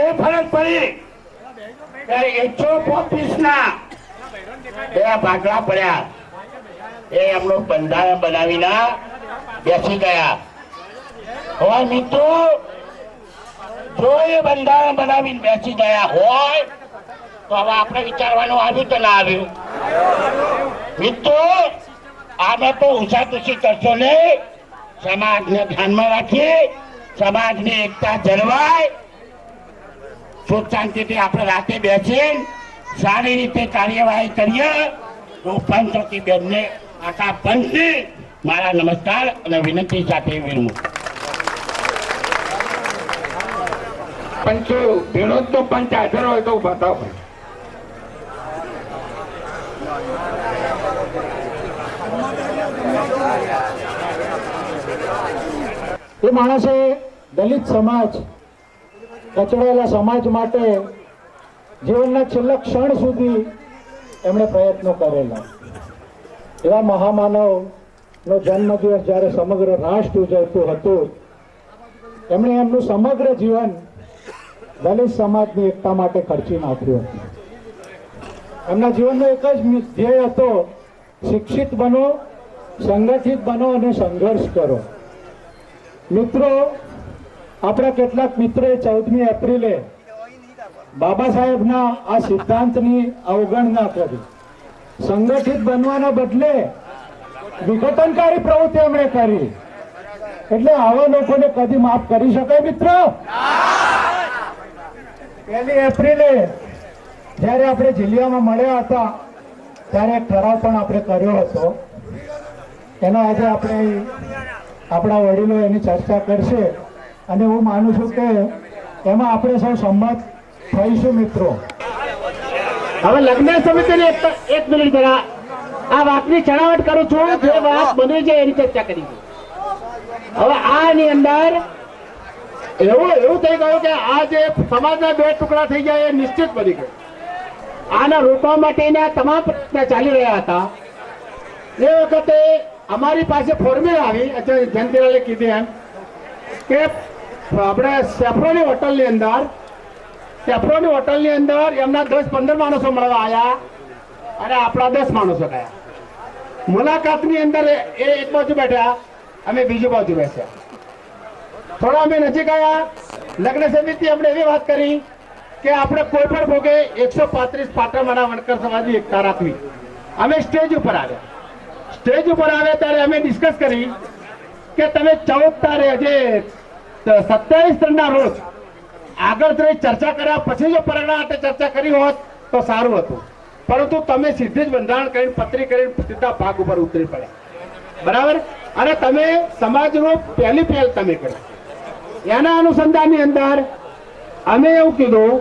ફરક પડી. કે એકસો પોત્રીસ ના બે ભાગલા પડ્યા. એ એમનું બંધારણ બનાવીને બેસી ગયા. હોય મિત્રો, જો એ બંધારણ બનાવીને બેસી ગયા હોય, તો હવે આપણે વિચારવાનું આવ્યું તો ના આવ્યું? મિત્રો, આને તો ઉષા તુષી કરશો નહીં. સમાજને ધ્યાનમાં રાખી, સમાજની એકતા જળવાય. સુખ શાંતિથી આપણે રાતે બેસીને સારી રીતે કાર્યવાહી કરીએ હું પંચવટી બેનને આખા પંચને મારા નમસ્કાર અને વિનંતી સાથે વિરમું પંચો વિનોદ તો પંચ હાજર હોય તો બતાવો એ માણસે દલિત સમાજ કચડાયેલા સમાજ માટે જીવનના છેલ્લા ક્ષણ સુધી એમણે પ્રયત્નો કરેલા. એવા મહામાનવનો જન્મદિવસ જ્યારે સમગ્ર રાષ્ટ્ર ઉજવતું હતું, એમણે એમનું સમગ્ર જીવન દલિત સમાજની એકતા માટે ખર્ચી નાખ્યું. એમના જીવનનો એક જ ધ્યેય હતો, શિક્ષિત બનો, સંગઠિત બનો અને સંઘર્ષ કરો. મિત્રો આપણા કેટલાક મિત્રોએ ચૌદમી એપ્રિલે બાબા સાહેબના આ સિદ્ધાંતની અવગણના કરી. સંગઠિત બનવાના બદલે વિઘટનકારી પ્રવૃત્તિ એમણે કરી. એટલે આવા લોકોને કદી માફ કરી શકાય મિત્રો? પહેલી એપ્રિલે જ્યારે આપણે જિલ્લામાં મળ્યા હતા, ત્યારે એક ઠરાવ પણ આપણે કર્યો હતો. એનો આજે આપણે આપણા વડીલો એની ચર્ચા કરશે. અને હું માનું છું કે એમાં આપણે સૌ સંમત થઈશું મિત્રો. હવે લગ્ન સમિતિની એક એક મિનિટ જરા આ વાતની ચણાવટ કરું છું જે વાત બની છે એની ચર્ચા કરી. હવે આની અંદર એવું એવું થઈ ગયું કે આ જે સમાજના બે ટુકડા થઈ ગયા એ નિશ્ચિત બની ગયું. આના રોકવા માટેના તમામ પ્રયત્ન ચાલી રહ્યા હતા. એ વખતે અમારી પાસે ફોર્મ્યુલા આવી અત્યારે જયંતિલાલે કીધી એમ કે આપણે સેફ્રોની હોટલની અંદર, સેફ્રોની હોટલની અંદર એમના દસ પંદર માણસો મળવા આવ્યા અને આપણા દસ માણસો ગયા. મુલાકાતની અંદર એ એક બાજુ બેઠા, અમે બીજી બાજુ બેસ્યા. થોડા અમે નજીક આવ્યા લગ્ન સમિતિ અમને એવી વાત કરી કે આપણે કોઈ પણ ભોગે એકસો પાંત્રીસ પાટણમાંના વણકર સમાજની એકતા રાખવી. અમે સ્ટેજ ઉપર આવ્યા. સ્ટેજ ઉપર આવ્યા ત્યારે અમે ડિસ્કસ કરી કે તમે ચૌદ તારે જે સત્યાવીસ ત્રણના રોજ આગળ જઈ ચર્ચા કર્યા, પછી જો પરગણા માટે ચર્ચા કરી હોત તો સારું હતું. પરંતુ તમે સીધી જ બંધારણ કરીને પત્રી કરીને સીધા ભાગ ઉપર ઉતરી પડ્યા. બરાબર? અને તમે સમાજનો પહેલી પહેલ તમે કરી. એના અનુસંધાનની અંદર અમે એવું કીધું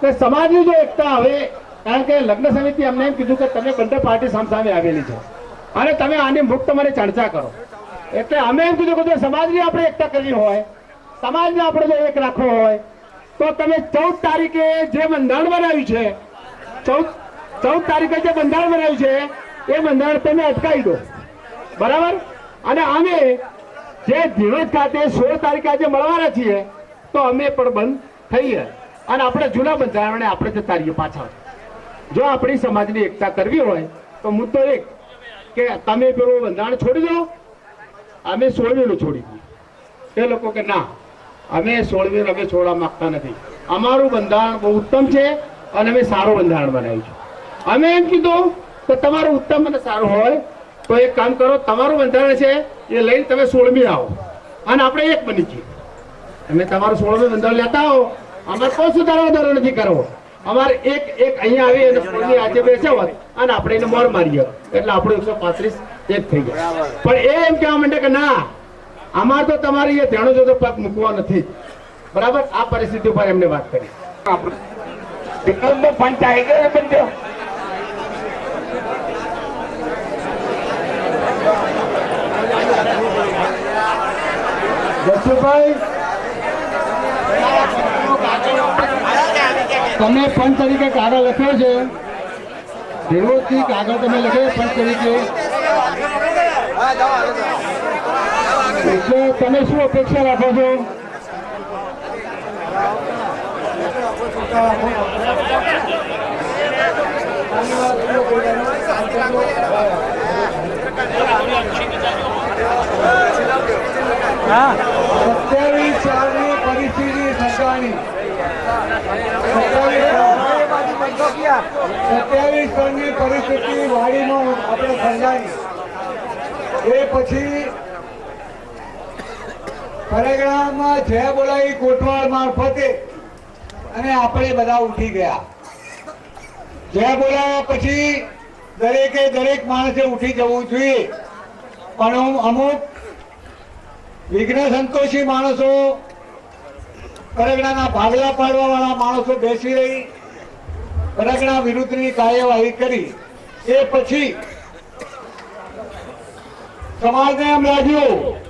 કે સમાજની જો એકતા હવે કારણ કે લગ્ન સમિતિ અમને એમ કીધું કે તમે બંને પાર્ટી સામસામે આવેલી છે. અને તમે આની મુક્ત મને ચર્ચા કરો. એટલે અમે એમ કીધું કે સમાજની આપણે એકતા કરવી હોય સમાજને આપણે જો એક રાખવો હોય, તો તમે ચૌદ તારીખે જે બંધારણ બનાવ્યું છે, ચૌદ ચૌદ તારીખે જે બંધારણ બનાવ્યું છે, એ બંધારણ તમે અટકાવી દો. બરાબર? અને અમે જે ધીરજ ખાતે સોળ તારીખે આજે મળવાના છીએ, તો અમે પણ બંધ થઈએ અને આપણે જૂના બંધારણને આપણે જતા રહીએ પાછા. જો આપણી સમાજની એકતા કરવી હોય, તો મુદ્દો એક કે તમે પેલું બંધારણ છોડી દો, અમે સોળમીનું છોડી દઈએ. એ લોકો કે ના. અમે સોળવીર અમે છોડવા માંગતા નથી. અમારું બંધારણ બહુ ઉત્તમ છે અને અમે સારું બંધારણ બનાવ્યું છે. અમે એમ કીધું તો તમારું ઉત્તમ અને સારું હોય તો એક કામ કરો, તમારું બંધારણ છે એ લઈને તમે સોળમી આવો. અને આપણે એક બની છીએ તમે તમારું સોળમી બંધારણ લેતા આવો. અમારે કોઈ સુધારો વધારો નથી કરવો. અમારે એક એક અહીંયા આવી અને સોળમી આજે બેસ્યા હોત અને આપણે એને મોર મારીએ. એટલે આપણું એકસો પાંત્રીસ એક થઈ ગયા પણ એ એમ કહેવા માંડે કે ના આમાં તો તમારે એ ધ્યાનો જોતો પગ મૂકવા નથી. બરાબર? આ પરિસ્થિતિ ઉપર એમને વાત કરી. જસુભાઈ તમે પંચ તરીકે કાગળ લખ્યો છે. વિરોધથી કાગળ તમે લખ્યો પંચ તરીકે. એટલે તમે શું અપેક્ષા રાખો છો? સત્યાવીસની પરિસ્થિતિ સરકારની સત્યાવીસ સાલની પરિસ્થિતિ વાડીમાં આપણે સર્જાણી એ પછી પરેગણામાં જય બોલાવી કોટવાળ મારફતે અને આપણે બધા ઉઠી ગયા. જય બોલાવ્યા પછી દરેકે દરેક માણસે ઉઠી જવું જોઈએ. પણ અમુક વિઘ્ન સંતોષી માણસો પરગણાના ભાગલા પાડવા વાળા માણસો બેસી રહી, પરગણા વિરુદ્ધની કાર્યવાહી કરી. એ પછી સમાજને એમ લાગ્યું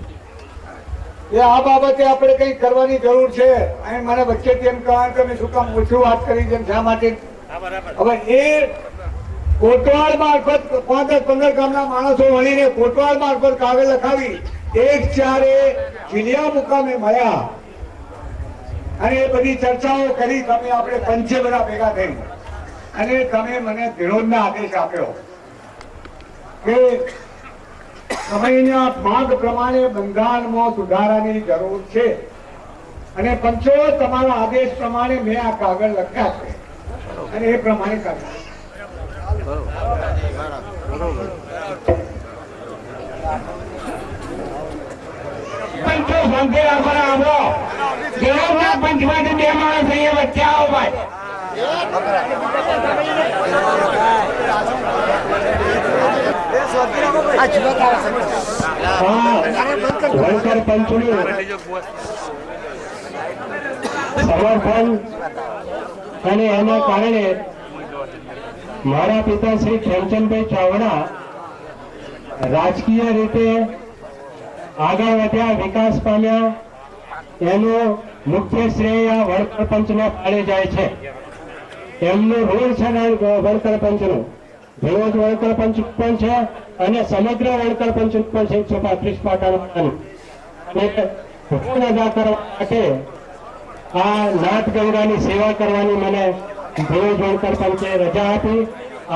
આ બાબતે આપણે કંઈક કરવાની જરૂર છે? અને મને વચ્ચેથી એમ કહેવાનું કે શું કામ ઓછું વાત કરી છે શા માટે? હવે એ કોટવાડ મારફત પાંચ પંદર ગામના માણસો મળીને કોટવાડ મારફત કાગળ લખાવી એક ચારે જિલ્લા મુકામે મળ્યા. અને એ બધી ચર્ચાઓ કરી તમે આપણે પંચે બધા ભેગા થઈ. અને તમે મને વિરોધના આદેશ આપ્યો કે સમયના ભાગ પ્રમાણે બંધારણમાં સુધારાની જરૂર છે. અને પંચો, તમારા આદેશ પ્રમાણે મેં આ કાગળ લખ્યા છે. અને એ પ્રમાણે પંચમાંથી બે માણસ અહીંયા વચ્ચે આવો અને એના કારણે મારા પિતા શ્રી ખેમચંદભાઈ ચાવડા રાજકીય રીતે આગળ વધ્યા વિકાસ પામ્યા એનું મુખ્ય શ્રેય આ વણકર પંચને પાડે જાય છે એમનું રોલ છે વણકર પંચનું વિરોધ વણકર પંચ ઉત્પન્ન છે અને સમગ્ર વણકર પંચ ઉત્પન્ન છે એકસો પાંત્રીસ પાટાનું અદા કરવા માટે આ નાથ ગંગાની સેવા કરવાની મને ભેજ વણકર પંચે રજા આપી,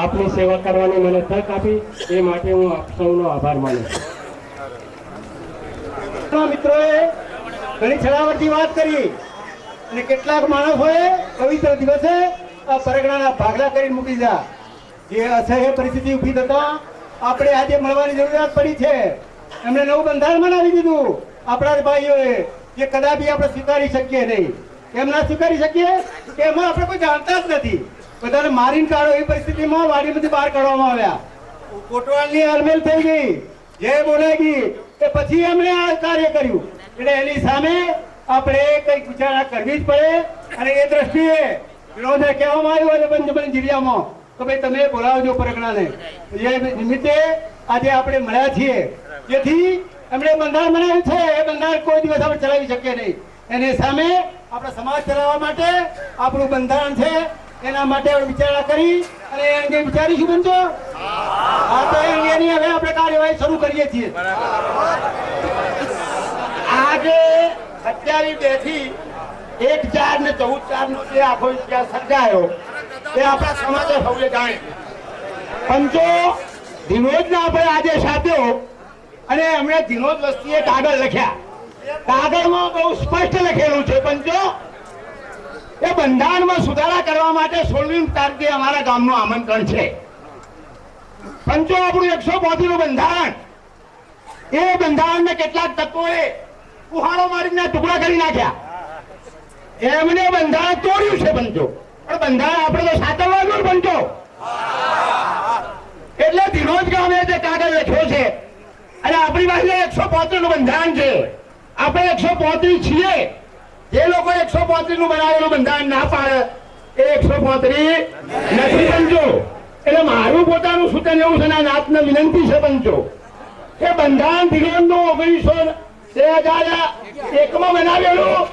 આપની સેવા કરવાની મને તક આપી, એ માટે હું આપ સૌનો આભાર માનું છું. મિત્રોએ ઘણી છળાવટની વાત કરી. અને કેટલાક માણસોએ પવિત્ર દિવસે આ પરગણાના ભાગલા કરીને મૂકી દીધા. જે અસહ્ય પરિસ્થિતિ ઊભી થતા આપણે આજે મળવાની જરૂરિયાત પડી છે. એમણે નવું બંધારણ બનાવી દીધું. આપણા ભાઈઓએ જે કદાપી આપણે સ્વીકારી શકીએ નહીં. કેમ ના સ્વીકારી શકીએ? કે એમાં આપણે કોઈ જાણતા જ નથી. બધાને મારીને કાઢો એ પરિસ્થિતિમાં વાડીમાંથી બહાર કાઢવામાં આવ્યા. કોટવાલની અરમેલ થઈ ગઈ. જે બોલાઈ ગઈ એ પછી એમણે આ કાર્ય કર્યું. એટલે એની સામે આપણે કંઈક વિચારણા કરવી જ પડે. અને એ દ્રષ્ટિએ વિરોધે કહેવામાં આવ્યું અને બંધ જિલ્લામાં તો ભાઈ તમે બોલાવજો પરગણાને. એ નિમિત્તે આજે આપણે મળ્યા છીએ. જેથી એમણે બંધારણ બનાવ્યું છે, એ બંધારણ કોઈ દિવસ આપણે ચલાવી શકીએ નહીં. એની સામે આપણા સમાજ ચલાવવા માટે આપણું બંધારણ છે, એના માટે આપણે વિચારણા કરી અને એ અંગે વિચારીશું બનજો. આ તો એ અંગેની હવે આપણે કાર્યવાહી શરૂ કરીએ છીએ. આજે અત્યારે બેથી એક ચાર ને ચૌદ ચાર નો જે આખો ઇતિહાસ સર્જાયો એ આપણા સમાજે સૌએ જાણે પંચો ધીનોજને આપણે આદેશ આપ્યો અને એમણે ધીનોજ વસ્તીએ કાગળ લખ્યા. કાગળમાં બહુ સ્પષ્ટ લખેલું છે, પંચો, એ બંધારણમાં સુધારા કરવા માટે સોળમી તારીખે અમારા ગામનું આમંત્રણ છે. પંચો, આપણું એકસો નું બંધારણ. એ બંધારણને કેટલાક તત્વોએ કુહાડો મારીને ટુકડા કરી નાખ્યા. એમને બંધારણ તોડ્યું છે, પંચો. પણ બંધારણ આપણે તો સાચવવાનું પંચો એટલે ધીરોજ ગામે જે કાગળ લખ્યો છે. અને આપણી પાસે એકસો પોત્રીસનું બંધારણ છે. આપણે એકસો પોત્રીસ છીએ. જે લોકો એકસો પોત્રીસનું બનાવેલું બંધારણ ના પાડે, એ એકસો પોત્રીસ નથી બનજો એટલે મારું પોતાનું સૂચન એવું છે ને આ નાતને વિનંતી છે પંચો કે બંધારણ ધીરોજનું ઓગણીસો બે હજાર એકમાં બનાવેલું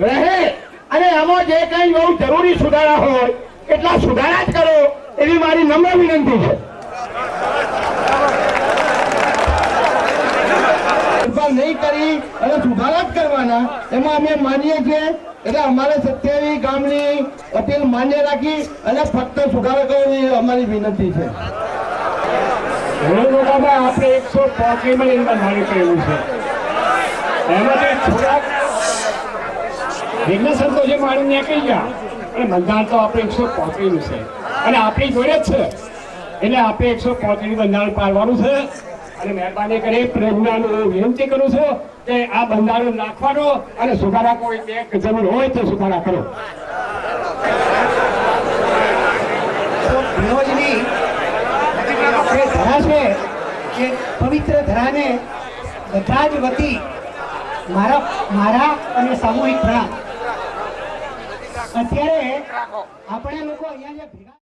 રહે. અને એમાં જે કઈ બહુ જરૂરી સુધારા હોય, એટલા સુધારા જ કરો, એવી મારી નમ્ર વિનંતી છે. નહીં કરી, અને સુધારા જ કરવાના. એમાં અમે માનીએ છીએ, એટલે અમારે સત્યાવી ગામની અપીલ માન્ય રાખી, અને ફક્ત સુધારો કરવાની અમારી વિનંતી છે. આપણે એકસો પોત્રીસમાં એનું બંધારણ કરેલું છે. એમાંથી થોડાક વિઘ્ન જે માણી નીકળી ગયા? અને બંધારણ તો આપણે એકસો પોત્રીસનું છે. અને આપણી જોડે જ છે. એટલે આપણે એકસો પોત્રીસ બંધારણ પાડવાનું છે. અને મહેરબાની કરી પ્રેરણાને હું વિનંતી કરું છું કે આ બંધારણ નાખવાનો અને સુધારા કોઈ એક જમીન હોય તો સુધારા કરો. ધરા છે કે પવિત્ર ધરાને બધા જ વતી મારા મારા અને સામૂહિક પ્રણામ અત્યારે આપણે લોકો અહીંયા જે ભેગા